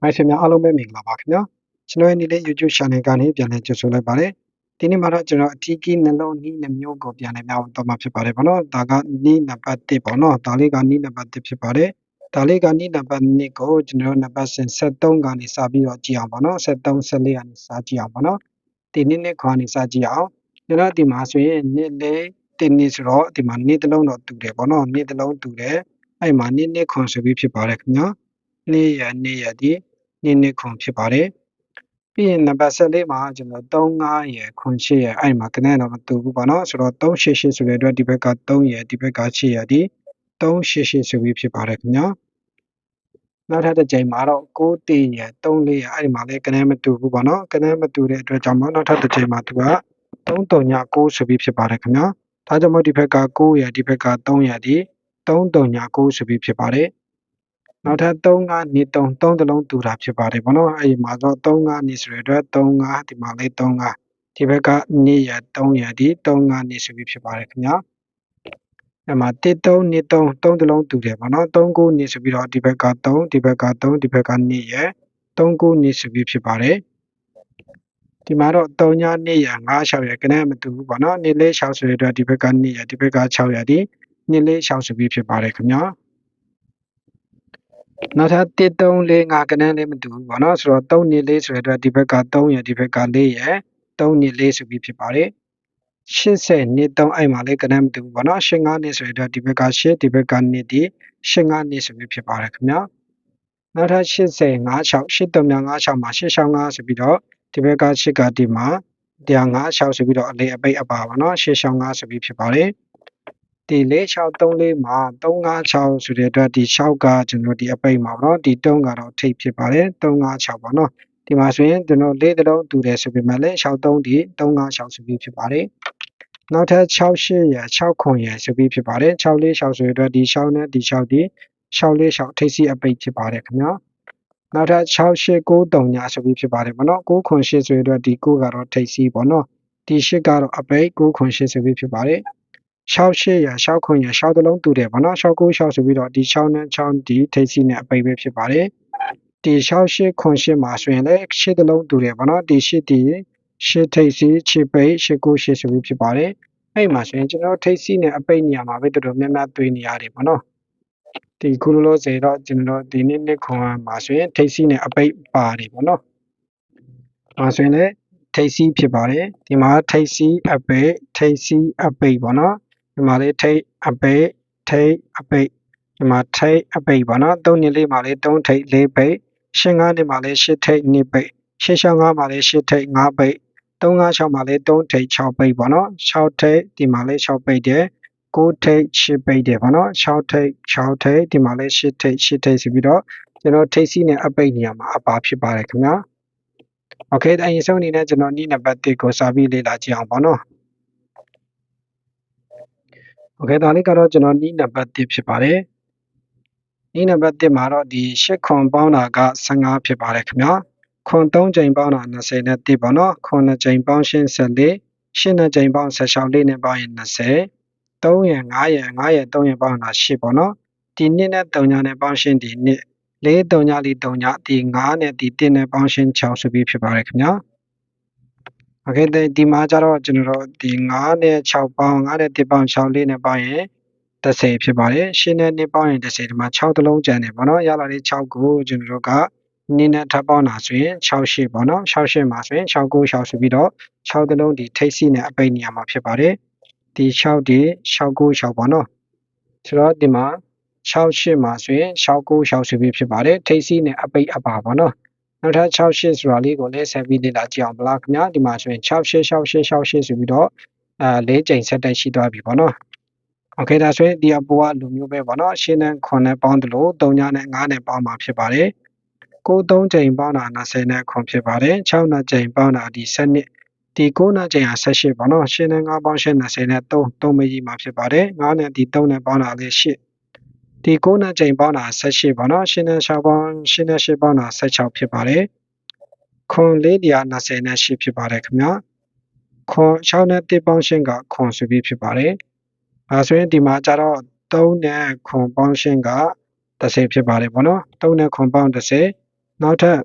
မိုက်ဆွေများအားလုံးပဲမင်္ဂလာပါခင်ဗျာကျွန်တော်ရဲ့နေ့လေး YouTube channel ကနေပြန်လည်ကြိုဆိုလိုက်ပါတယ်ဒီနေ့မှာတော့ကျွန်တော်အထီးကြီးနှလုံးနီးနှမျိုးကိုပြန်လည်များတော့မှာဖြစ်ပါတယ်ဗောနော်ဒါကနီးနံပါတ်1ပေါ့နော်ဒါလေးကနီးနံပါတ်1ဖြစ်ပါတယ်ဒါလေးကနီးနံပါတ်2ကိုကျွန်တော်နံပါတ်73ကနေစပြီးတော့ကြည့်အောင်ဗောနော်73 14ကနေစကြည့်အောင်ဗောနော်ဒီနေ့နေ့ခွာနေစကြည့်အောင်ကျွန်တော်ဒီမှာဆိုရင်နေ့လေးတင်နေဆိုတော့ဒီမှာနေ့တစ်လုံးတော့တူတယ်ဗောနော်နေ့တစ်လုံးတူတယ်အဲ့မှာနေ့နေ့ခွန်ဆိုပြီးဖြစ်ပါတယ်ခင်ဗျာ နေ့ရနေ့ရဒီနေ့နှစ်ခွန်ဖြစ်ပါတယ်ပြီးရင်နံပါတ်14မှာကျွန်တော်35ရယ်ခွန်8ရယ်အဲ့မှာကနန်းတော့မတူဘူးပေါ့နော်ဆိုတော့388ဆိုတဲ့အတွက်ဒီဘက်က3ရယ်ဒီဘက်က8ရယ်ဒီ388ဆိုပြီးဖြစ်ပါတယ်ခင်ဗျာနောက်ထပ်တစ်ကြိမ်မှာတော့6တေးရယ်3လေးရယ်အဲ့ဒီမှာလည်းကနန်းမတူဘူးပေါ့နော်ကနန်းမတူတဲ့အတွက်ကြောင့်မို့နောက်ထပ်တစ်ကြိမ်မှာသူက339ဆိုပြီးဖြစ်ပါတယ်ခင်ဗျာဒါကြောင့်မို့ဒီဘက်က9ရယ်ဒီဘက်က3ရယ်ဒီ339ဆိုပြီးဖြစ်ပါတယ် နောက်ထပ်3ကနေ3 3တလုံးတူတာဖြစ်ပါတယ်ဗောနော်အဲ့ဒီမှာတော့3ကနေဆိုရတဲ့အတွက်3 5ဒီမှာလေး3 5ဒီဘက်က2ရ3ရဒီ3 5နေဆိုပြီးဖြစ်ပါတယ်ခင်ဗျာအဲ့မှာ1 3 2 3 3တလုံးတူတယ်ဗောနော်3 9နေဆိုပြီးတော့ဒီဘက်က3ဒီဘက်က3ဒီဘက်က2ရ3 9နေဆိုပြီးဖြစ်ပါတယ်ဒီမှာတော့3ည2ရ5 6ရကနေမတူဘူးဗောနော်2လေး6ဆိုရတဲ့ဒီဘက်က2ရဒီဘက်က6ရဒီ2လေး6ဆိုပြီးဖြစ်ပါတယ်ခင်ဗျာ နောက်ထပ်1 3 4 5ကနန်းလည်းမတူဘူးပေါ့နော်ဆိုတော့3နေ4ဆိုတဲ့အတွက်ဒီဘက်က3ရယ်ဒီဘက်က4ရယ်3နေ4ဆိုပြီးဖြစ်ပါတယ်80နေ3အဲ့မှာလည်းကနန်းမတူဘူးပေါ့နော်85နေဆိုတဲ့အတွက်ဒီဘက်က10ဒီဘက်က2ဒီ85နေဆိုပြီးဖြစ်ပါတယ်ခင်ဗျာနောက်ထပ်80 56 83 56မှာ86ဆိုပြီးတော့ဒီဘက်က10ကဒီမှာ156ဆိုပြီးတော့အလေးအပိတ်အပါပါနော်86 5ဆိုပြီးဖြစ်ပါတယ် ဒီ4634မှာ356ဆိုတဲ့အတွက်ဒီ6ကကျွန်တော်ဒီအပိတ်မှာပေါ့နော်ဒီ3ကတော့ထိပ်ဖြစ်ပါတယ်356ပေါ့နော်ဒီမှာဆိုရင်ကျွန်တော်လေးတလုံးတူတယ်ဆိုပေမဲ့လည်း63ဒီ356ဆိုပြီးဖြစ်ပါတယ်နောက်ထပ်68ရ6ခွန်ရဆိုပြီးဖြစ်ပါတယ်646ဆိုတဲ့အတွက်ဒီ6နဲ့ဒီ6ဒီ646ထိပ်စီအပိတ်ဖြစ်ပါတယ်ခင်ဗျာနောက်ထပ်6893ညဆိုပြီးဖြစ်ပါတယ်ပေါ့နော်9ခွန်8ဆိုတဲ့အတွက်ဒီ9ကတော့ထိပ်စီပေါ့နော်ဒီ8ကတော့အပိတ်9ခွန်8ဆိုပြီးဖြစ်ပါတယ် 68ရ6ခွန်ရ6တလုံးတူတယ်ဗောနော်69 6ဆိုပြီးတော့ဒီ6နဲ့6ဒီထိပ်စီနဲ့အပိတ်ပဲဖြစ်ပါတယ်ဒီ68ခွန်8မှာဆိုရင်လည်း8တလုံးတူတယ်ဗောနော်ဒီ8ဒီ8ထိပ်စီ8ပိတ်89 8ဆိုပြီးဖြစ်ပါတယ်အဲ့မှာဆိုရင်ကျွန်တော်ထိပ်စီနဲ့အပိတ်နေရာမှာပဲတော်တော်များများတွေ့နေရတယ်ဗောနော်ဒီခုလိုလိုစေတော့ကျွန်တော်ဒီနေ့နေ့ခွန်မှာဆိုရင်ထိပ်စီနဲ့အပိတ်ပါတယ်ဗောနော်မှာဆိုရင်လည်းထိပ်စီဖြစ်ပါတယ်ဒီမှာထိပ်စီအပိတ်ထိပ်စီအပိတ်ဗောနော် ဒီမှာလေးထိတ်အပိတ်ထိတ်အပိတ်ဒီမှာထိတ်အပိတ်ပေါ့နော်သုံးနှစ်လေးမှာလေးသုံးထိတ်လေးပိတ်ရှင်းကားနေမှာလေးရှစ်ထိတ်နှစ်ပိတ်ရှင်းရှောင်းကားမှာလေးရှစ်ထိတ်ငါးပိတ်သုံးကားရှောင်းမှာလေးသုံးထိတ်ခြောက်ပိတ်ပေါ့နော်ခြောက်ထိတ်ဒီမှာလေးခြောက်ပိတ်တယ်ကိုထိတ်ရှစ်ပိတ်တယ်ပေါ့နော်6ထိတ်6ထိတ်ဒီမှာလဲ10ထိတ်10ထိတ်ဆိုပြီးတော့ကျွန်တော်ထိတ်စီးနဲ့အပိတ်နေရမှာအပါဖြစ်ပါတယ်ခင်ဗျာ Okay အရင်ဆုံးအနေနဲ့ကျွန်တော်ဤနံပါတ်1ကိုစာပြီးလေ့လာကြည့်အောင်ပေါ့နော် โอเคဒါလေးကတော့ကျွန်တော်နီးနံပါတ်1ဖြစ်ပါတယ်နီးနံပါတ်1မှာတော့ဒီ8ခွန်ပေါင်းတာက15ဖြစ်ပါတယ်ခင်ဗျာခွန်3ချိန်ပေါင်းတာ20နဲ့1ပေါ့နော်ခွန်2ချိန်ပေါင်း14 8နဲ့ချိန်ပေါင်း16လေးနဲ့ပေါင်းရင်20 3ရယ်5ရယ်5ရယ်3ရယ်ပေါင်းတာ8ပေါ့နော်ဒီ2နဲ့3ညာနဲ့ပေါင်းရှင်းဒီ2 4 3ညာလီ3ညာဒီ9နဲ့ဒီ1နဲ့ပေါင်းရှင်း6ဆိုပြီးဖြစ်ပါတယ်ခင်ဗျာ โอเคဒီမှာကျတော့ကျွန်တော်တို့ဒီ9နဲ့6ပေါင်း9နဲ့1ပေါင်း6လေးနဲ့ပေါင်းရင်30ဖြစ်ပါတယ်ရှင်းနဲ့1ပေါင်းရင်30ဒီမှာ6တလုံးကျန်တယ်ပေါ့နော်ရလာတဲ့6ကိုကျွန်တော်တို့ကနင်းနဲ့ထပ်ပေါင်းတာဆိုရင်6ရှစ်ပေါ့နော်6ရှစ်မှာဆိုရင်6 9 6ဆိုပြီးတော့6တလုံးဒီထိပ်စီနဲ့အပိတ်နေရာမှာဖြစ်ပါတယ်ဒီ6ဒီ6 9 6ပေါ့နော်ဆိုတော့ဒီမှာ6ရှစ်မှာဆိုရင်6 9 6ဆိုပြီးဖြစ်ပါတယ်ထိပ်စီနဲ့အပိတ်အပါပေါ့နော် နောက်ထပ်6 8ဆိုတာလေးကိုလည်းဆက်ပြီးလေ့လာကြည့်အောင်ဗလားခင်ဗျာဒီမှာဆိုရင်6 8 6 8 6 8ဆိုပြီးတော့အဲ၄ချိန်ဆက်တိုက်ရှိသွားပြီပေါ့နော်โอเคဒါဆိုရင်ဒီအပေါ်ကလူမျိုးပဲပေါ့နော်ရှင်းနဲ့9နဲ့ပေါင်းတယ်လို့3ညနဲ့9နဲ့ပေါင်းမှာဖြစ်ပါတယ်9 3ချိန်ပေါင်းတာ20နဲ့ခွန်ဖြစ်ပါတယ်6နှစ်ချိန်ပေါင်းတာဒီ7နှစ်ဒီ9နှစ်ချိန်ဟာ18ပေါ့နော်ရှင်းနဲ့9ပေါင်းရှင်း20နဲ့3 3မကြီးမှာဖြစ်ပါတယ်9နဲ့ဒီ3နဲ့ပေါင်းတာလေး8 ဒီ9နဲ့ချိန်ပေါင်းတာ18ပေါ့နော်ရှင်းနဲ့6ပေါင်းရှင်းနဲ့8ပေါင်းတာ16ဖြစ်ပါတယ်ခွန်420နဲ့8ဖြစ်ပါတယ်ခင်ဗျာခွန်6နဲ့1ပေါင်းရှင်းကခွန်ဆိုပြီးဖြစ်ပါတယ်အဲဆိုရင်ဒီမှာကျတော့3နဲ့ခွန်ပေါင်းရှင်းက30ဖြစ်ပါတယ်ပေါ့နော်3နဲ့ခွန်ပေါင်း30နောက်ထပ်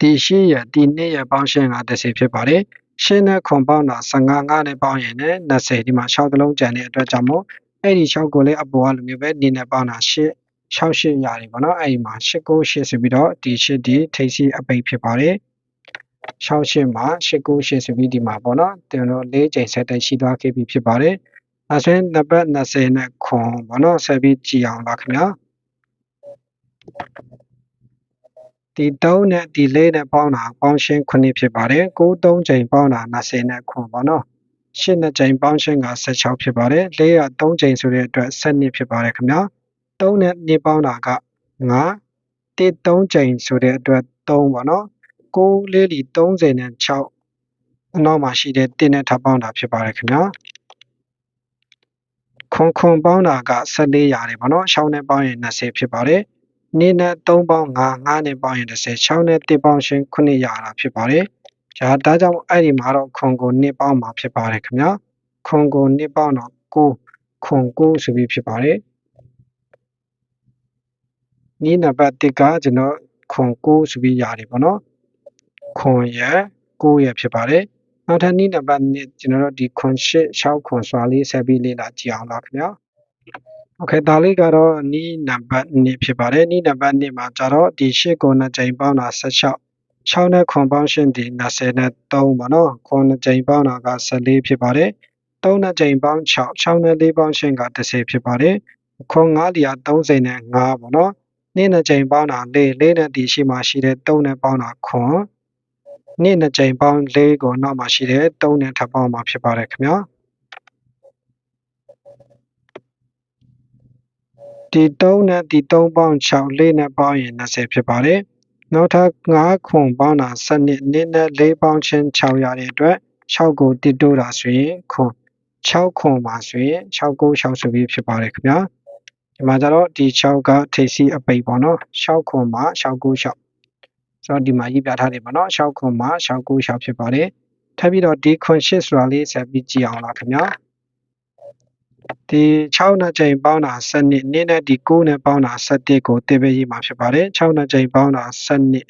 ဒီရှိရဒီနေ့ရပေါင်းရှင်းက30ဖြစ်ပါတယ်ရှင်းနဲ့ခွန်ပေါင်းတာ15ငါးနဲ့ပေါင်းရင်လည်း20ဒီမှာ6တလုံးကျန်တဲ့အတွက်ကြောင့်မို့ အဲ့ဒီ6ကိုလည်းအပေါ်ကလိုမျိုးပဲနေနဲ့ပေါင်းတာ8 6 8ရတယ်ပေါ့နော်အဲ့ဒီမှာ8 9 8ဆိုပြီးတော့ဒီ8ဒီထိပ်စီအပိတ်ဖြစ်ပါတယ်6 8မှာ8 9 8ဆိုပြီးဒီမှာပေါ့နော်ကျွန်တော်၄ချိန်ဆက်တိုက်ရှိသွားခဲ့ပြီဖြစ်ပါတယ်အဲဆိုရင်နံပါတ်20နဲ့ခွန်ပေါ့နော်ဆက်ပြီးကြည်အောင်ပါခင်ဗျာဒီ3နဲ့ဒီ4နဲ့ပေါင်းတာပေါင်းရှင်း9ဖြစ်ပါတယ်9 3ချိန်ပေါင်းတာ20နဲ့ခွန်ပေါ့နော် 8နဲ့ချိန်ပေါင်းရှင်းက16ဖြစ်ပါတယ်4က3ချိန်ဆိုတဲ့အတွက်12ဖြစ်ပါတယ်ခင်ဗျာ3နဲ့2ပေါင်းတာက9 1 3ချိန်ဆိုတဲ့အတွက်3ပေါ့နော်9လေးလီ30နဲ့6အနောက်မှာရှိတဲ့1နဲ့ထပ်ပေါင်းတာဖြစ်ပါတယ်ခင်ဗျာခွန်ခွန်ပေါင်းတာက14ရတယ်ပေါ့နော်6နဲ့ပေါင်းရင်20ဖြစ်ပါတယ်နေနဲ့3ပေါင်း5 5နဲ့ပေါင်းရင်30 6နဲ့1ပေါင်းရှင်း9ရတာဖြစ်ပါတယ်။ ဒါဒါကြောင့်အဲ့ဒီမှာတော့ခွန်ကို2ပေါင်းမှာဖြစ်ပါတယ်ခင်ဗျာ။ခွန်ကို2ပေါင်းတော့9ခွန်9ဆိုပြီးဖြစ်ပါတယ်။နီးနံပါတ်1ကကျွန်တော်ခွန်9ဆိုပြီးရတယ်ပေါ့နော်။ခွန်ရ9ရဖြစ်ပါတယ်။နောက်ထပ်နီးနံပါတ်2ကျွန်တော်တို့ဒီခွန်8 6ခွန်စွာလေးဆက်ပြီးလေ့လာကြည့်အောင်လားခင်ဗျာ။โอเคဒါလေးကတော့နီးနံပါတ်2ဖြစ်ပါတယ်နီးနံပါတ်2မှာကျတော့ဒီ8ကို2ကြိမ်ပေါင်းတာ16 6နဲ့ခွန်ပေါင်းရှင်းဒီ20နဲ့3ပါနော်ခွန်2ကြိမ်ပေါင်းတာက14ဖြစ်ပါတယ်3နဲ့ကြိမ်ပေါင်း6 6နဲ့4ပေါင်းရှင်းက10ဖြစ်ပါတယ်ခွန်9လီယာ30နဲ့5ပါနော်နေ့နဲ့ကြိမ်ပေါင်းတာ4 4နဲ့ဒီရှိမှရှိတဲ့3နဲ့ပေါင်းတာခွန်နေ့နဲ့ကြိမ်ပေါင်း4ကိုနောက်မှရှိတဲ့3နဲ့ထပ်ပေါင်းမှာဖြစ်ပါတယ်ခင်ဗျာဒီ3နဲ့ဒီ3ပေါင်း6 4နဲ့ပေါင်းရင်20ဖြစ်ပါတယ် နောက်ထပ်9ခွန်ပေါင်းတာ7နှစ်နှစ်နဲ့4ပေါင်းချင်း6ရတဲ့အတွက်6ကိုတိတိုးတာဆိုရင်ခွန်6ခွန်ပါဆိုရင်6ကို6ဆိုပြီးဖြစ်ပါတယ်ခင်ဗျာဒီမှာကျတော့ဒီ6ကထိပ်စီအပိတ်ပေါ့နော်6ခွန်မှာ6ကို6ဆိုတော့ဒီမှာရေးပြထားတယ်ပေါ့နော်6ခွန်မှာ6ကို6ဖြစ်ပါတယ်ထပ်ပြီးတော့ဒီခွန်8ဆိုတာလေးဆက်ပြီးကြည့်အောင်လားခင်ဗျာ ဒီ6နဲ့ချိန်ပေါင်းတာ7နှစ်နေ့နဲ့ဒီ9နဲ့ပေါင်းတာ7ကိုတင်ပေးရေးမှာဖြစ်ပါတယ်6နဲ့ချိန်ပေါင်းတာ7နှစ်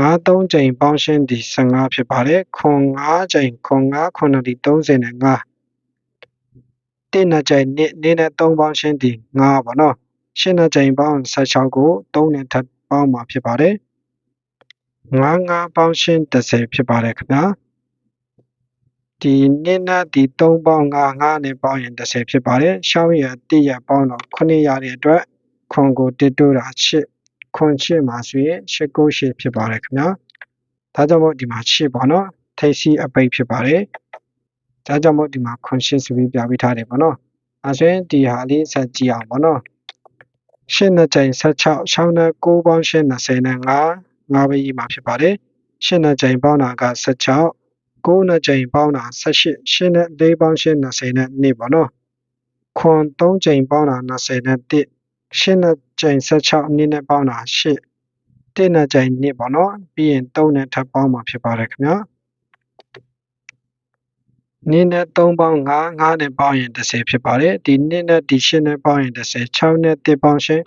9 3ချိန်ပေါင်းရှင်းဒီ15ဖြစ်ပါတယ်ခွန်9ချိန်ခွန်9ခွန်ဒီ30နဲ့5တင်းနဲ့ချိန်နေ့နေ့နဲ့3ပေါင်းရှင်းဒီ9ပါနော်ရှင်းနဲ့ချိန်ပေါင်း16ကို3နဲ့ထပ်ပေါင်းမှာဖြစ်ပါတယ်9 9ပေါင်းရှင်း30ဖြစ်ပါတယ်ခင်ဗျာ ဒီနှစ်နဲ့ဒီ3ပေါင်း5 5နဲ့ပေါင်းရင်30ဖြစ်ပါတယ်။ရှောင်းရ1ရပေါင်းတော့9ရတဲ့အတွက်ခွန်ကိုတစ်တိုးတာ8ခွန်8မှာဆိုရင်8 9 8ဖြစ်ပါတယ်ခင်ဗျာ။ဒါကြောင့်မို့ဒီမှာ8ပေါ့နော်။ထိပ်စီအပိတ်ဖြစ်ပါတယ်။ဒါကြောင့်မို့ဒီမှာခွန်8ဆိုပြီးပြပေးထားတယ်ပေါ့နော်။အဲဆိုရင်ဒီဟာလေးဆက်ကြည့်အောင်ပေါ့နော်။8နဲ့ချိန်16 6နဲ့9ပေါင်း8 20နဲ့5 5ပဲရေးမှာဖြစ်ပါတယ်။8နဲ့ချိန်ပေါင်းတာက16 9နဲ့ချိန်ပေါင်းတာ18 8နဲ့4ပေါင်း8 20နဲ့2ပေါ့နော်ခွန်3ချိန်ပေါင်းတာ20နဲ့1 8နဲ့ချိန်16အနည်းနဲ့ပေါင်းတာ8 1နဲ့ချိန်2ပေါ့နော်ပြီးရင်3နဲ့ထပ်ပေါင်းမှာဖြစ်ပါတယ်ခင်ဗျာနင်းနဲ့3ပေါင်း5 5နဲ့ပေါင်းရင်30ဖြစ်ပါတယ်ဒီနင်းနဲ့ဒီ8နဲ့ပေါင်းရင်30 6နဲ့1ပေါင်းရှင်း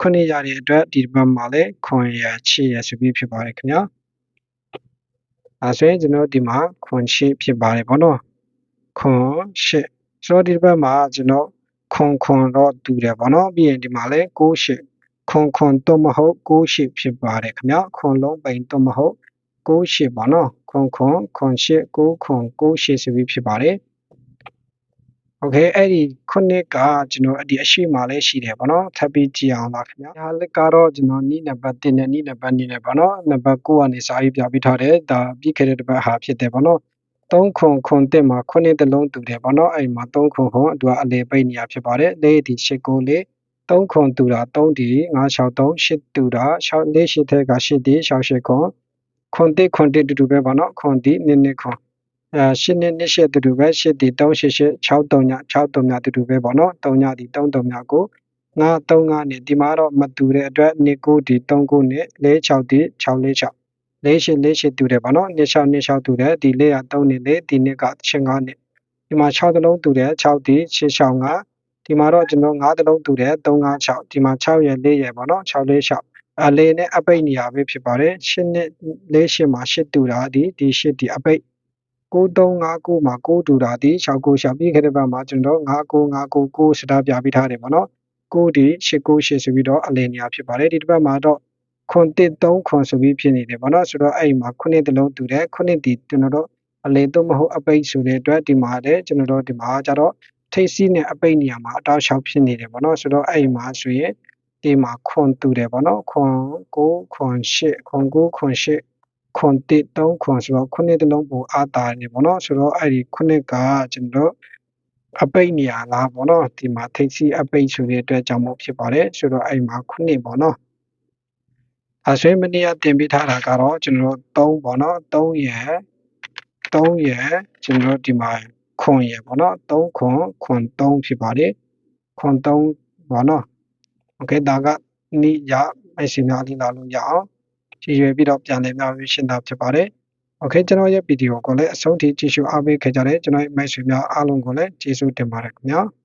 ခုနှစ်ရတဲ့အတွက်ဒီဘက်မှာလည်းခွန်ရချီရဆိုပြီးဖြစ်ပါတယ်ခင်ဗျာ အဲဆိုရင်ကျွန်တော်ဒီမှာခွန်ရှိဖြစ်ပါတယ်ပေါ့နော်ခွန်ရှိဆိုတော့ဒီဘက်မှာကျွန်တော်ခွန်ခွန်တော့တူတယ်ပေါ့နော်ပြီးရင်ဒီမှာလည်း6ရှိခွန်ခွန်တော့မဟုတ်6ရှိဖြစ်ပါတယ်ခင်ဗျာခွန်လုံးပိန်တော့မဟုတ်6ရှိပေါ့နော်ခွန်ခွန်ခွန်ရှိ6ခွန်6ရှိဆိုပြီးဖြစ်ပါတယ် โอเคအဲ့ဒီခုနှစ်ကကျွန်တော်အဒီအရှိမှလည်းရှိတယ်ဗောနော်ထပ်ပြီးကြည့်အောင်ပါခင်ဗျာဒါလည်းကတော့ကျွန်တော်နီးနံပါတ်1နဲ့နီးနံပါတ်2နဲ့ဗောနော်နံပါတ်9ကနေစာရေးပြပေးထားတယ်ဒါပြီးခဲ့တဲ့တစ်ပတ်ဟာဖြစ်တယ်ဗောနော်3ခွန်ခွန်တက်မှာခုနှစ်တလုံးတူတယ်ဗောနော်အဲ့မှာ3ခွန်ခွန်အတူအလေပိတ်နေရဖြစ်ပါတယ်လေးဒီ8ကိုလေး3ခွန်တူတာ3ဒီ963 8တူတာ6 4 8ထဲက8ဒီ6 8ခွန်ခွန်တက်ခွန်တက်တူတူပဲဗောနော်ခွန်ဒီနည်းနည်းခွန်အဲ ရှစ်နှစ်နှစ်ရှစ်တူတူပဲရှစ်တီ388 63ည63ညတူတူပဲပေါ့နော်3ညဒီ33ညကို9 35နဲ့ဒီမှာတော့မတူတဲ့အတွက်2 9ဒီ39နဲ့46ဒီ646 48 48တူတယ်ပေါ့နော်26 26တူတယ်ဒီလေးက3နဲ့4ဒီနှစ်က85နဲ့ဒီမှာ6တလုံးတူတယ်6ဒီ665ဒီမှာတော့ကျွန်တော်9တလုံးတူတယ်356ဒီမှာ6ရယ်4ရယ်ပေါ့နော်646အလေနဲ့အပိတ်နေရာပဲဖြစ်ပါတယ်ရှစ်နဲ့လေးရှစ်မှာရှစ်တူတာဒီဒီရှစ်ဒီအပိတ် 9359မှာ6တူတာဒီ69ရှာပြီးခဲ့တဲ့ဘက်မှာကျွန်တော်9959စတာပြပြီးထားတယ်ပေါ့နော်6ဒီ898ဆိုပြီးတော့အလင်းနေရာဖြစ်ပါတယ်ဒီတစ်ပတ်မှာတော့ခွန်တစ်3ခွန်ဆိုပြီးဖြစ်နေတယ်ပေါ့နော်ဆိုတော့အဲ့မှာခုနှစ်တလုံးတူတယ်ခုနှစ်ဒီကျွန်တော်တို့အလင်းတော့မဟုတ်အပိတ်ဆိုတဲ့အတွက်ဒီမှာလည်းကျွန်တော်တို့ဒီမှာကျတော့ထိတ်စီးနဲ့အပိတ်နေရာမှာအတောက်လျှောက်ဖြစ်နေတယ်ပေါ့နော်ဆိုတော့အဲ့မှာဆိုရင်ဒီမှာခွန်တူတယ်ပေါ့နော်ခွန်9ခွန်8ခွန်9ခွန်8 ခွန်တစ်3ခွန်ဆိုတော့ခုနှစ်တလုံးပိုအားတာနေပေါ့နော်ဆိုတော့အဲ့ဒီခုနှစ်ကကျွန်တော်တို့အပိတ်နေရာလားပေါ့နော်ဒီမှာထိတ်စီးအပိတ်ဆိုတဲ့အတွက်ကြောင့်မို့ဖြစ်ပါတယ်ဆိုတော့အဲ့မှာခုနှစ်ပေါ့နော်အဆွေးမနေ့ကတင်ပြထားတာကတော့ကျွန်တော်တို့3ပေါ့နော်3ရယ်3ရယ်ကျွန်တော်တို့ဒီမှာခွန်ရယ်ပေါ့နော်3ခွန်ခွန်3ဖြစ်ပါတယ်ခွန်3ပေါ့နော်โอเคဒါကနိရမိုက်စီများလေးလာလို့ရအောင် ရည်ရွယ်ပြီးတော့ပြန်လည်မျှဝေရှင်းတာဖြစ်ပါတယ်။ Okay ကျွန်တော်ရဲ့ဗီဒီယိုကိုလည်းအဆုံးထိကြည့်ရှုအားပေးခဲ့ကြတဲ့ကျွန်တော်ရဲ့မိတ်ဆွေများအားလုံးကိုလည်းကျေးဇူးတင်ပါတယ်ခင်ဗျာ။